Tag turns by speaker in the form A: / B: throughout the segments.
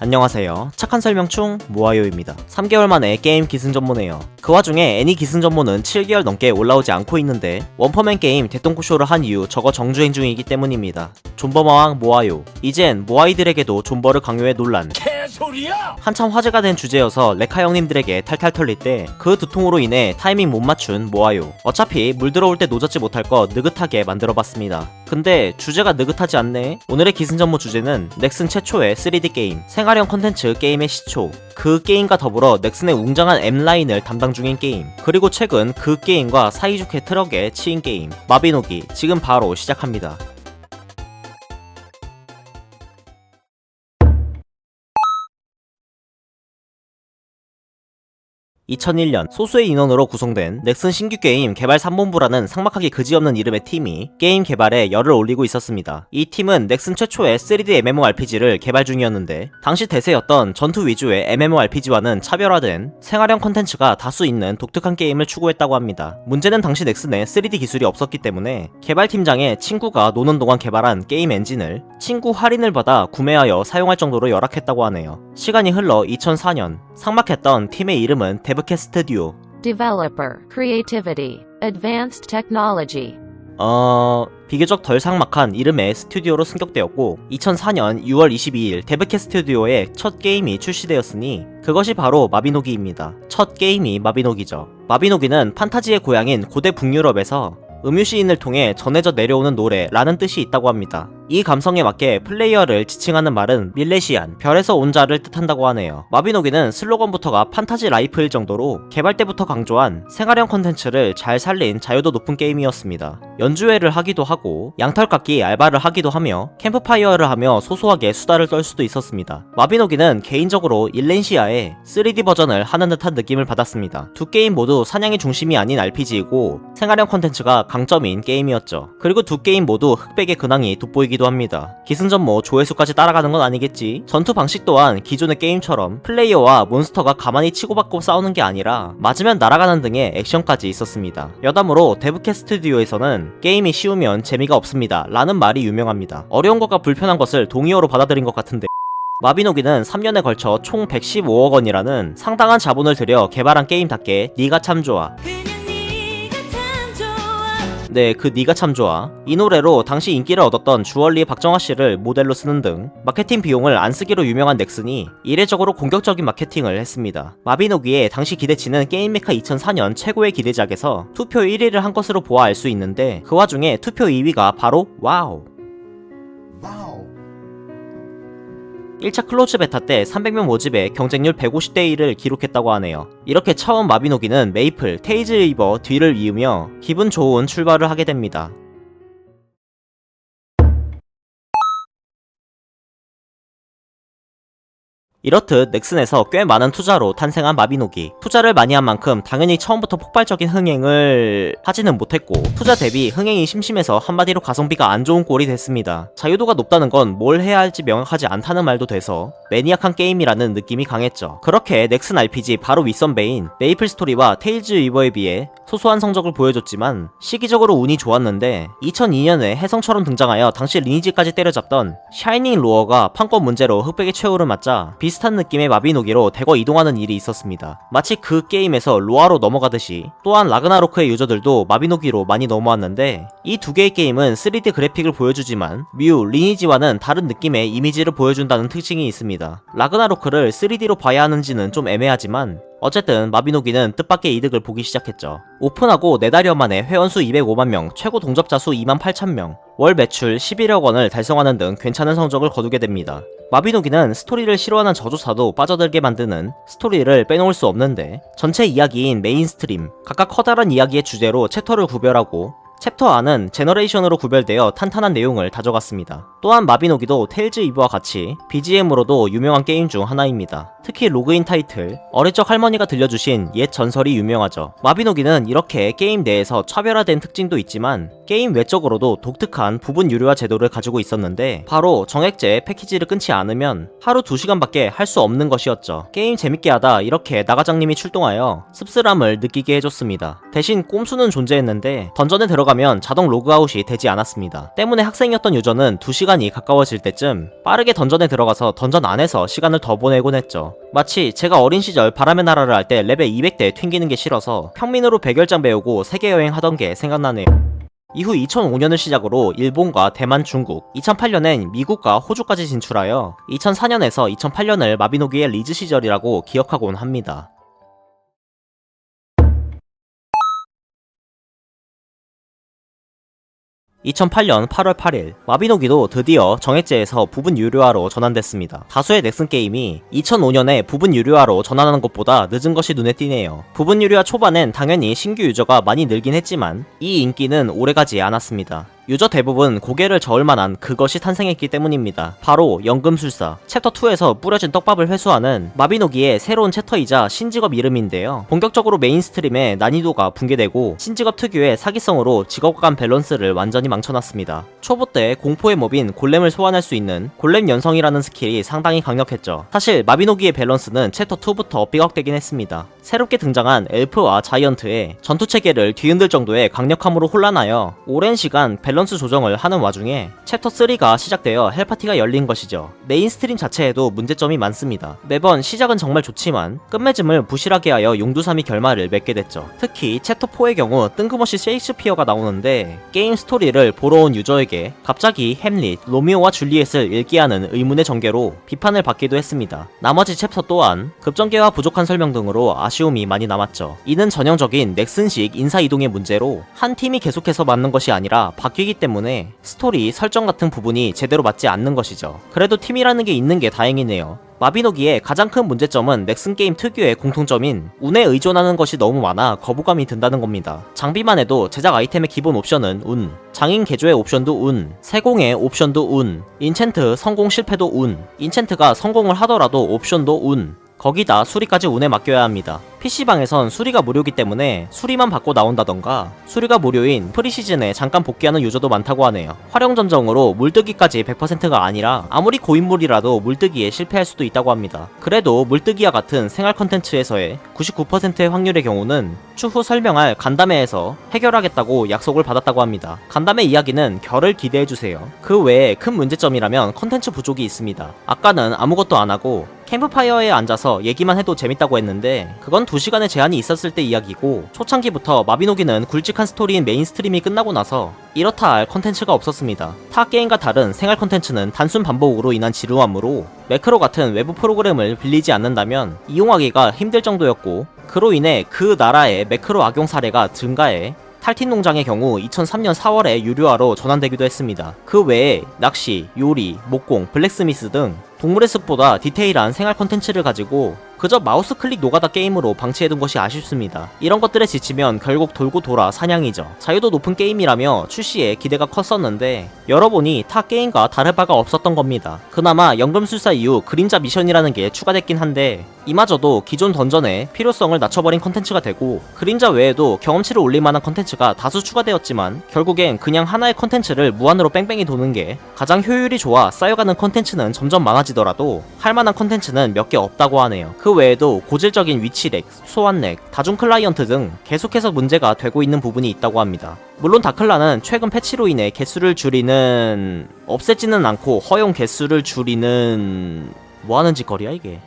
A: 안녕하세요. 착한 설명충 모아요입니다. 3개월 만에 게임 기승 전모네요. 그 와중에 애니 기승 전모는 7개월 넘게 올라오지 않고 있는데 원퍼맨 게임 대똥코쇼를 한 이후 저거 정주행 중이기 때문입니다. 존버마왕 모아요. 이젠 모아이들에게도 존버를 강요해 논란.
B: 개소리야!
A: 한참 화제가 된 주제여서 레카 형님들에게 탈탈 털릴 때 그 두통으로 인해 타이밍 못 맞춘 모아요. 어차피 물 들어올 때 노젓지 못할 거 느긋하게 만들어봤습니다. 근데 주제가 느긋하지 않네? 오늘의 기승전모 주제는 넥슨 최초의 3D 게임, 생활형 콘텐츠 게임의 시초, 그 게임과 더불어 넥슨의 웅장한 M라인을 담당 중인 게임, 그리고 최근 그 게임과 사이좋게 트럭에 치인 게임, 마비노기, 지금 바로 시작합니다. 2001년 소수의 인원으로 구성된 넥슨 신규 게임 개발 3본부라는 상막하기 그지없는 이름의 팀이 게임 개발에 열을 올리고 있었습니다. 이 팀은 넥슨 최초의 3D MMORPG를 개발 중이었는데 당시 대세였던 전투 위주의 MMORPG와는 차별화된 생활형 컨텐츠가 다수 있는 독특한 게임을 추구했다고 합니다. 문제는 당시 넥슨에 3D 기술이 없었기 때문에 개발팀장의 친구가 노는 동안 개발한 게임 엔진을 친구 할인을 받아 구매하여 사용할 정도로 열악했다고 하네요. 시간이 흘러 2004년 상막했던 팀의 이름은 데브캐 스튜디오
C: Developer, Creativity, Advanced Technology.
A: 어... 비교적 덜 상막한 이름의 스튜디오로 승격되었고 2004년 6월 22일 데브캐 스튜디오의 첫 게임이 출시되었으니 그것이 바로 마비노기입니다. 첫 게임이 마비노기죠. 마비노기는 판타지의 고향인 고대 북유럽에서 음유시인을 통해 전해져 내려오는 노래라는 뜻이 있다고 합니다. 이 감성에 맞게 플레이어를 지칭하는 말은 밀레시안, 별에서 온 자를 뜻한다고 하네요. 마비노기는 슬로건부터가 판타지 라이프일 정도로 개발 때부터 강조한 생활형 컨텐츠를 잘 살린 자유도 높은 게임이었습니다. 연주회를 하기도 하고 양털깎기 알바를 하기도 하며 캠프파이어를 하며 소소하게 수다를 떨 수도 있었습니다. 마비노기는 개인적으로 일렌시아의 3D 버전을 하는 듯한 느낌을 받았습니다. 두 게임 모두 사냥이 중심이 아닌 RPG이고 생활형 컨텐츠가 강점인 게임이었죠. 그리고 두 게임 모두 흑백의 근황이 돋보이기도 합니다. 기승전모 조회수까지 따라가는 건 아니겠지? 전투 방식 또한 기존의 게임처럼 플레이어와 몬스터가 가만히 치고받고 싸우는 게 아니라 맞으면 날아가는 등의 액션까지 있었습니다. 여담으로 데브캐 스튜디오에서는 게임이 쉬우면 재미가 없습니다. 라는 말이 유명합니다. 어려운 것과 불편한 것을 동의어로 받아들인 것 같은데 마비노기는 3년에 걸쳐 총 115억 원이라는 상당한 자본을 들여 개발한 게임답게 니가 참 좋아 네, 그 니가 참 좋아. 이 노래로 당시 인기를 얻었던 주얼리 박정아 씨를 모델로 쓰는 등 마케팅 비용을 안 쓰기로 유명한 넥슨이 이례적으로 공격적인 마케팅을 했습니다. 마비노기의 당시 기대치는 게임메카 2004년 최고의 기대작에서 투표 1위를 한 것으로 보아 알 수 있는데 그 와중에 투표 2위가 바로 와우. 1차 클로즈 베타 때 300명 모집에 경쟁률 150대 1을 기록했다고 하네요. 이렇게 처음 마비노기는 메이플, 테이즈 리버 뒤를 이으며 기분 좋은 출발을 하게 됩니다. 이렇듯 넥슨에서 꽤 많은 투자로 탄생한 마비노기. 투자를 많이 한 만큼 당연히 처음부터 폭발적인 흥행을 하지는 못했고 투자 대비 흥행이 심심해서 한마디로 가성비가 안 좋은 꼴이 됐습니다. 자유도가 높다는 건 뭘 해야 할지 명확하지 않다는 말도 돼서 매니악한 게임이라는 느낌이 강했죠. 그렇게 넥슨 RPG 바로 윗선배인 메이플 스토리와 테일즈 리버에 비해 소소한 성적을 보여줬지만 시기적으로 운이 좋았는데 2002년에 해성처럼 등장하여 당시 리니지까지 때려잡던 샤이닝 로어가 판권 문제로 흑백의 최후를 맞자 비슷한 느낌의 마비노기로 대거 이동하는 일이 있었습니다. 마치 그 게임에서 로아로 넘어가듯이 또한 라그나로크의 유저들도 마비노기로 많이 넘어왔는데 이 두 개의 게임은 3D 그래픽을 보여주지만 뮤, 리니지와는 다른 느낌의 이미지를 보여준다는 특징이 있습니다. 라그나로크를 3D로 봐야 하는지는 좀 애매하지만 어쨌든 마비노기는 뜻밖의 이득을 보기 시작했죠. 오픈하고 4달여 만에 회원수 205만 명, 최고 동접자 수 2만 8천 명, 월 매출 11억 원을 달성하는 등 괜찮은 성적을 거두게 됩니다. 마비노기는 스토리를 싫어하는 저조차도 빠져들게 만드는 스토리를 빼놓을 수 없는데 전체 이야기인 메인스트림, 각각 커다란 이야기의 주제로 챕터를 구별하고 챕터 안은 제너레이션으로 구별되어 탄탄한 내용을 다져갔습니다. 또한 마비노기도 테일즈 이브와 같이 BGM으로도 유명한 게임 중 하나입니다. 특히 로그인 타이틀, 어릴 적 할머니가 들려주신 옛 전설이 유명하죠. 마비노기는 이렇게 게임 내에서 차별화된 특징도 있지만 게임 외적으로도 독특한 부분 유료화 제도를 가지고 있었는데 바로 정액제 패키지를 끊지 않으면 하루 2시간밖에 할 수 없는 것이었죠. 게임 재밌게 하다 이렇게 나가장님이 출동하여 씁쓸함을 느끼게 해줬습니다. 대신 꼼수는 존재했는데 던전에 들어가면 자동 로그아웃이 되지 않았습니다. 때문에 학생이었던 유저는 2시간이 가까워질 때쯤 빠르게 던전에 들어가서 던전 안에서 시간을 더 보내곤 했죠. 마치 제가 어린 시절 바람의 나라를 할 때 레벨 200대 튕기는 게 싫어서 평민으로 백열장 배우고 세계 여행 하던 게 생각나네요. 이후 2005년을 시작으로 일본과 대만, 중국, 2008년엔 미국과 호주까지 진출하여 2004년에서 2008년을 마비노기의 리즈 시절이라고 기억하곤 합니다. 2008년 8월 8일 마비노기도 드디어 정액제에서 부분 유료화로 전환됐습니다. 다수의 넥슨 게임이 2005년에 부분 유료화로 전환하는 것보다 늦은 것이 눈에 띄네요. 부분 유료화 초반엔 당연히 신규 유저가 많이 늘긴 했지만 이 인기는 오래가지 않았습니다. 유저 대부분 고개를 저을 만한 그것이 탄생했기 때문입니다. 바로 연금술사. 챕터 2에서 뿌려진 떡밥을 회수하는 마비노기의 새로운 챕터이자 신직업 이름인데요. 본격적으로 메인스트림의 난이도가 붕괴되고 신직업 특유의 사기성으로 직업 간 밸런스를 완전히 망쳐놨습니다. 초보 때 공포의 몹인 골렘을 소환할 수 있는 골렘 연성이라는 스킬이 상당히 강력했죠. 사실 마비노기의 밸런스는 챕터 2부터 삐걱대긴 했습니다. 새롭게 등장한 엘프와 자이언트의 전투 체계를 뒤흔들 정도의 강력함으로 혼란하여 오랜 시간 밸런스 조정을 하는 와중에 챕터 3가 시작되어 헬파티가 열린 것이죠. 메인 스트림 자체에도 문제점이 많습니다. 매번 시작은 정말 좋지만 끝맺음을 부실하게 하여 용두삼이 결말을 맺게 됐죠. 특히 챕터 4의 경우 뜬금없이 셰익스피어가 나오는데 게임 스토리를 보러 온 유저에게 갑자기 햄릿, 로미오와 줄리엣을 읽게 하는 의문의 전개로 비판을 받기도 했습니다. 나머지 챕터 또한 급전개와 부족한 설명 등으로 아쉬움이 많이 남았죠. 이는 전형적인 넥슨식 인사이동의 문제로 한 팀이 계속해서 맞는 것이 아니라 바뀌 기 때문에 스토리, 설정 같은 부분이 제대로 맞지 않는 것이죠. 그래도 팀이라는 게 있는 게 다행이네요. 마비노기의 가장 큰 문제점은 넥슨 게임 특유의 공통점인 운에 의존하는 것이 너무 많아 거부감이 든다는 겁니다. 장비만 해도 제작 아이템의 기본 옵션은 운, 장인 개조의 옵션도 운, 세공의 옵션도 운, 인챈트 성공 실패도 운, 인챈트가 성공을 하더라도 옵션도 운, 거기다 수리까지 운에 맡겨야 합니다. PC방에선 수리가 무료기 때문에 수리만 받고 나온다던가 수리가 무료인 프리시즌에 잠깐 복귀하는 유저도 많다고 하네요. 활용전정으로 물뜨기까지 100%가 아니라 아무리 고인물이라도 물뜨기에 실패할 수도 있다고 합니다. 그래도 물뜨기와 같은 생활 컨텐츠에서의 99%의 확률의 경우는 추후 설명할 간담회에서 해결하겠다고 약속을 받았다고 합니다. 간담회 이야기는 결을 기대해주세요. 그 외에 큰 문제점이라면 컨텐츠 부족이 있습니다. 아까는 아무것도 안 하고 캠프파이어에 앉아서 얘기만 해도 재밌다고 했는데 그건 2시간의 제한이 있었을 때 이야기고 초창기부터 마비노기는 굵직한 스토리인 메인스트림이 끝나고 나서 이렇다 할 컨텐츠가 없었습니다. 타 게임과 다른 생활 컨텐츠는 단순 반복으로 인한 지루함으로 매크로 같은 외부 프로그램을 빌리지 않는다면 이용하기가 힘들 정도였고 그로 인해 그 나라의 매크로 악용 사례가 증가해 탈틴 농장의 경우 2003년 4월에 유료화로 전환되기도 했습니다. 그 외에 낚시, 요리, 목공, 블랙스미스 등 동물의 숲보다 디테일한 생활 컨텐츠를 가지고 그저 마우스 클릭 노가다 게임으로 방치해둔 것이 아쉽습니다. 이런 것들에 지치면 결국 돌고 돌아 사냥이죠. 자유도 높은 게임이라며 출시에 기대가 컸었는데 열어보니 타 게임과 다를 바가 없었던 겁니다. 그나마 연금술사 이후 그림자 미션이라는 게 추가됐긴 한데 이마저도 기존 던전의 필요성을 낮춰버린 컨텐츠가 되고 그림자 외에도 경험치를 올릴 만한 컨텐츠가 다수 추가되었지만 결국엔 그냥 하나의 컨텐츠를 무한으로 뺑뺑이 도는 게 가장 효율이 좋아 쌓여가는 컨텐츠는 점점 많아지 더라도 할 만한 컨텐츠는 몇 개 없다고 하네요. 그 외에도 고질적인 위치렉, 소환렉, 다중 클라이언트 등 계속해서 문제가 되고 있는 부분이 있다고 합니다. 물론 다클라는 최근 패치로 인해 개수를 줄이는 없애지는 않고 허용 개수를 줄이는 뭐 하는 짓거리야 이게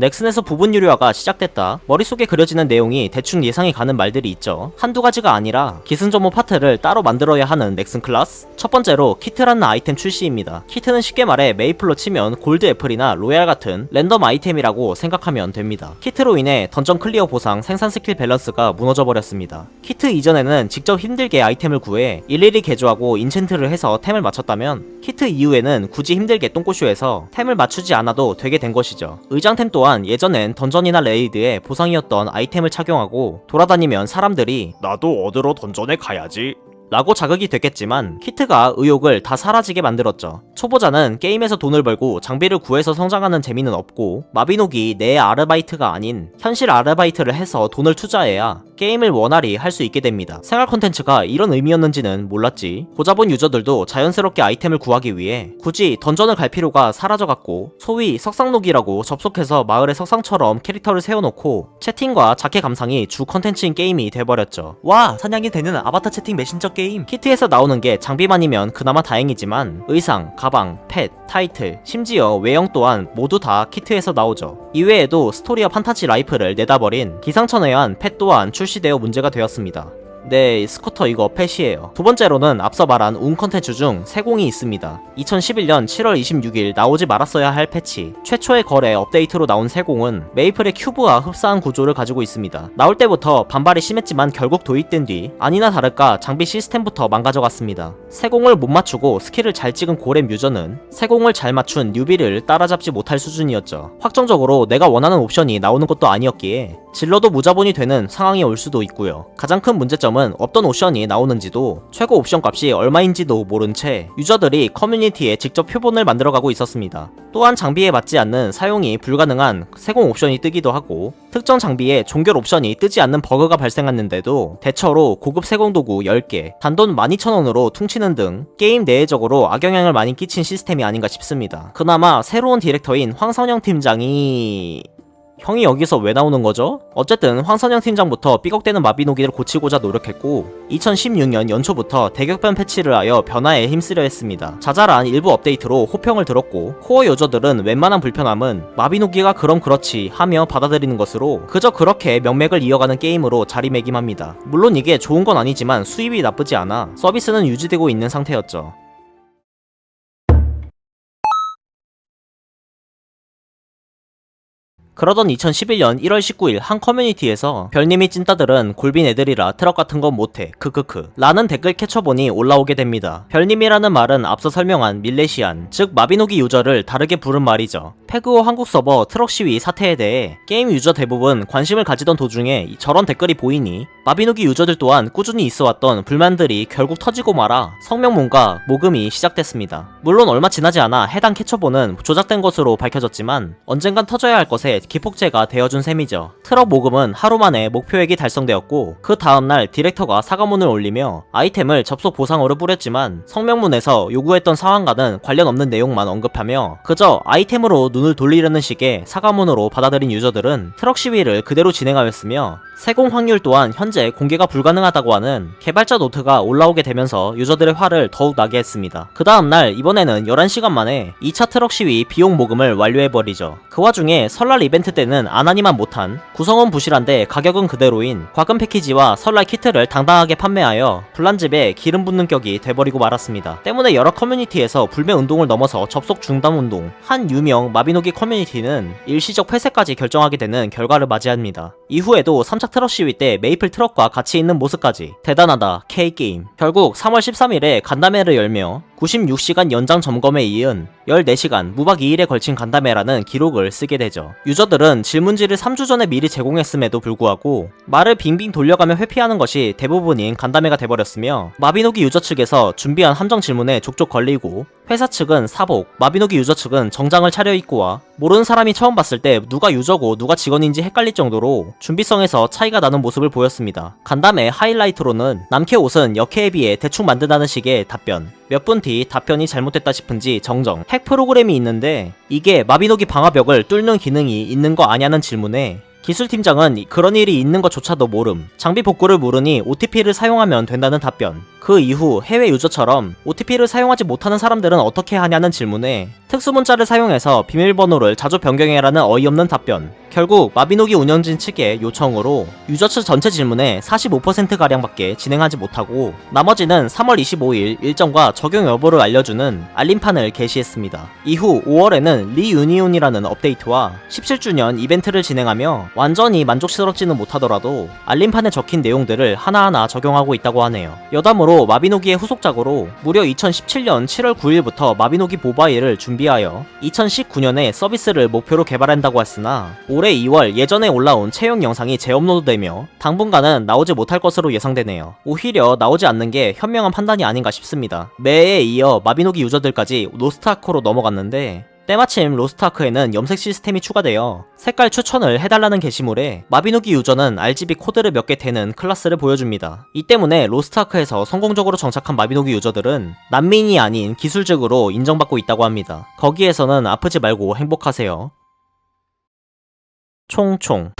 A: 넥슨에서 부분 유료화가 시작됐다. 머릿속에 그려지는 내용이 대충 예상이 가는 말들이 있죠. 한두 가지가 아니라 기승전모 파트를 따로 만들어야 하는 넥슨 클래스. 첫 번째로 키트라는 아이템 출시입니다. 키트는 쉽게 말해 메이플로 치면 골드 애플이나 로얄 같은 랜덤 아이템이라고 생각하면 됩니다. 키트로 인해 던전 클리어 보상, 생산 스킬 밸런스가 무너져 버렸습니다. 키트 이전에는 직접 힘들게 아이템을 구해 일일이 개조하고 인챈트를 해서 템을 맞췄다면 키트 이후에는 굳이 힘들게 똥꼬쇼해서 템을 맞추지 않아도 되게 된 것이죠. 의장템 또한 예전엔 던전이나 레이드에 보상이었던 아이템을 착용하고 돌아다니면 사람들이
B: 나도 얻으러 던전에 가야지.
A: 라고 자극이 됐겠지만 키트가 의욕을 다 사라지게 만들었죠. 초보자는 게임에서 돈을 벌고 장비를 구해서 성장하는 재미는 없고 마비노기 내 아르바이트가 아닌 현실 아르바이트를 해서 돈을 투자해야 게임을 원활히 할 수 있게 됩니다. 생활 콘텐츠가 이런 의미였는지는 몰랐지. 고자본 유저들도 자연스럽게 아이템을 구하기 위해 굳이 던전을 갈 필요가 사라져갔고 소위 석상록이라고 접속해서 마을의 석상처럼 캐릭터를 세워놓고 채팅과 자켓 감상이 주 컨텐츠인 게임이 돼버렸죠. 와 사냥이 되는 아바타 채팅 메신저 게임 키트에서 나오는 게 장비만이면 그나마 다행이지만 의상, 가 방, 펫, 타이틀, 심지어 외형 또한 모두 다 키트에서 나오죠. 이외에도 스토리와 판타지 라이프를 내다버린 기상천외한 펫 또한 출시되어 문제가 되었습니다. 네, 스쿠터 이거 펫이에요. 두 번째로는 앞서 말한 운 컨텐츠 중 세공이 있습니다. 2011년 7월 26일 나오지 말았어야 할 패치. 최초의 거래 업데이트로 나온 세공은 메이플의 큐브와 흡사한 구조를 가지고 있습니다. 나올 때부터 반발이 심했지만 결국 도입된 뒤 아니나 다를까 장비 시스템부터 망가져갔습니다. 세공을 못 맞추고 스킬을 잘 찍은 고렘 유저는 세공을 잘 맞춘 뉴비를 따라잡지 못할 수준이었죠. 확정적으로 내가 원하는 옵션이 나오는 것도 아니었기에 질러도 무자본이 되는 상황이 올 수도 있고요. 가장 큰 문제점은 어떤 옵션이 나오는지도 최고 옵션 값이 얼마인지도 모른 채 유저들이 커뮤니티에 직접 표본을 만들어가고 있었습니다. 또한 장비에 맞지 않는 사용이 불가능한 세공 옵션이 뜨기도 하고 특정 장비에 종결 옵션이 뜨지 않는 버그가 발생했는데도 대처로 고급 세공 도구 10개, 단돈 12,000원으로 퉁치는 등 게임 내외적으로 악영향을 많이 끼친 시스템이 아닌가 싶습니다. 그나마 새로운 디렉터인 황선영 팀장이 형이 여기서 왜 나오는 거죠? 어쨌든 황선영 팀장부터 삐걱대는 마비노기를 고치고자 노력했고 2016년 연초부터 대격변 패치를 하여 변화에 힘쓰려 했습니다. 자잘한 일부 업데이트로 호평을 들었고 코어 유저들은 웬만한 불편함은 마비노기가 그럼 그렇지 하며 받아들이는 것으로 그저 그렇게 명맥을 이어가는 게임으로 자리매김합니다. 물론 이게 좋은 건 아니지만 수입이 나쁘지 않아 서비스는 유지되고 있는 상태였죠. 그러던 2011년 1월 19일 한 커뮤니티에서 별님이 찐따들은 골빈 애들이라 트럭 같은 건 못해 크크크 라는 댓글 캐쳐본이 올라오게 됩니다. 별님이라는 말은 앞서 설명한 밀레시안 즉 마비노기 유저를 다르게 부른 말이죠. 페그오 한국 서버 트럭 시위 사태에 대해 게임 유저 대부분 관심을 가지던 도중에 저런 댓글이 보이니 마비노기 유저들 또한 꾸준히 있어왔던 불만들이 결국 터지고 말아 성명문과 모금이 시작됐습니다. 물론 얼마 지나지 않아 해당 캐쳐본은 조작된 것으로 밝혀졌지만 언젠간 터져야 할 것에 기폭제가 되어준 셈이죠. 트럭 모금은 하루 만에 목표액이 달성되었고 그 다음날 디렉터가 사과문을 올리며 아이템을 접속 보상으로 뿌렸지만 성명문에서 요구했던 상황과는 관련 없는 내용만 언급하며 그저 아이템으로 눈을 돌리려는 식의 사과문으로 받아들인 유저들은 트럭 시위를 그대로 진행하였으며 세공 확률 또한 현재 공개가 불가능하다고 하는 개발자 노트가 올라오게 되면서 유저들의 화를 더욱 나게 했습니다. 그 다음날 이번에는 11시간 만에 2차 트럭 시위 비용 모금을 완료해버리죠. 그 와중에 설날 이벤트 때는 안 하니만 못한 구성은 부실한데 가격은 그대로인 과금 패키지와 설날 키트를 당당하게 판매하여 불난집에 기름 붓는 격이 돼버리고 말았습니다. 때문에 여러 커뮤니티에서 불매 운동을 넘어서 접속 중단 운동, 한 유명 마비 노기 커뮤니티는 일시적 폐쇄까지 결정하게 되는 결과를 맞이합니다. 이후에도 3차 트럭 시위 때 메이플 트럭과 같이 있는 모습까지 대단하다 K게임 결국 3월 13일에 간담회를 열며 96시간 연장 점검에 이은 14시간 무박 2일에 걸친 간담회라는 기록을 쓰게 되죠. 유저들은 질문지를 3주 전에 미리 제공했음에도 불구하고 말을 빙빙 돌려가며 회피하는 것이 대부분인 간담회가 돼버렸으며 마비노기 유저 측에서 준비한 함정 질문에 족족 걸리고 회사 측은 사복, 마비노기 유저 측은 정장을 차려입고와 모르는 사람이 처음 봤을 때 누가 유저고 누가 직원인지 헷갈릴 정도로 준비성에서 차이가 나는 모습을 보였습니다. 간담회 하이라이트로는 남캐 옷은 역캐에 비해 대충 만든다는 식의 답변 몇 분 뒤 답변이 잘못됐다 싶은지 정정 핵 프로그램이 있는데 이게 마비노기 방화벽을 뚫는 기능이 있는 거 아냐는 질문에 기술팀장은 그런 일이 있는 것조차도 모름. 장비 복구를 모르니 OTP를 사용하면 된다는 답변. 그 이후 해외 유저처럼 OTP를 사용하지 못하는 사람들은 어떻게 하냐는 질문에 특수문자를 사용해서 비밀번호를 자주 변경해라는 어이없는 답변. 결국 마비노기 운영진 측의 요청으로 유저 측 전체 질문의 45%가량밖에 진행하지 못하고 나머지는 3월 25일 일정과 적용 여부를 알려주는 알림판을 게시했습니다. 이후 5월에는 리유니온이라는 업데이트와 17주년 이벤트를 진행하며 완전히 만족스럽지는 못하더라도 알림판에 적힌 내용들을 하나하나 적용하고 있다고 하네요. 여담으로 마비노기의 후속작으로 무려 2017년 7월 9일부터 마비노기 모바일을 준비하여 2019년에 서비스를 목표로 개발한다고 했으나 올해 2월 예전에 올라온 채용 영상이 재업로드되며 당분간은 나오지 못할 것으로 예상되네요. 오히려 나오지 않는 게 현명한 판단이 아닌가 싶습니다. 매에 이어 마비노기 유저들까지 로스트아크로 넘어갔는데 때마침 로스트아크에는 염색 시스템이 추가되어 색깔 추천을 해달라는 게시물에 마비노기 유저는 RGB 코드를 몇개 대는 클래스를 보여줍니다. 이 때문에 로스트아크에서 성공적으로 정착한 마비노기 유저들은 난민이 아닌 기술직으로 인정받고 있다고 합니다. 거기에서는 아프지 말고 행복하세요. 총총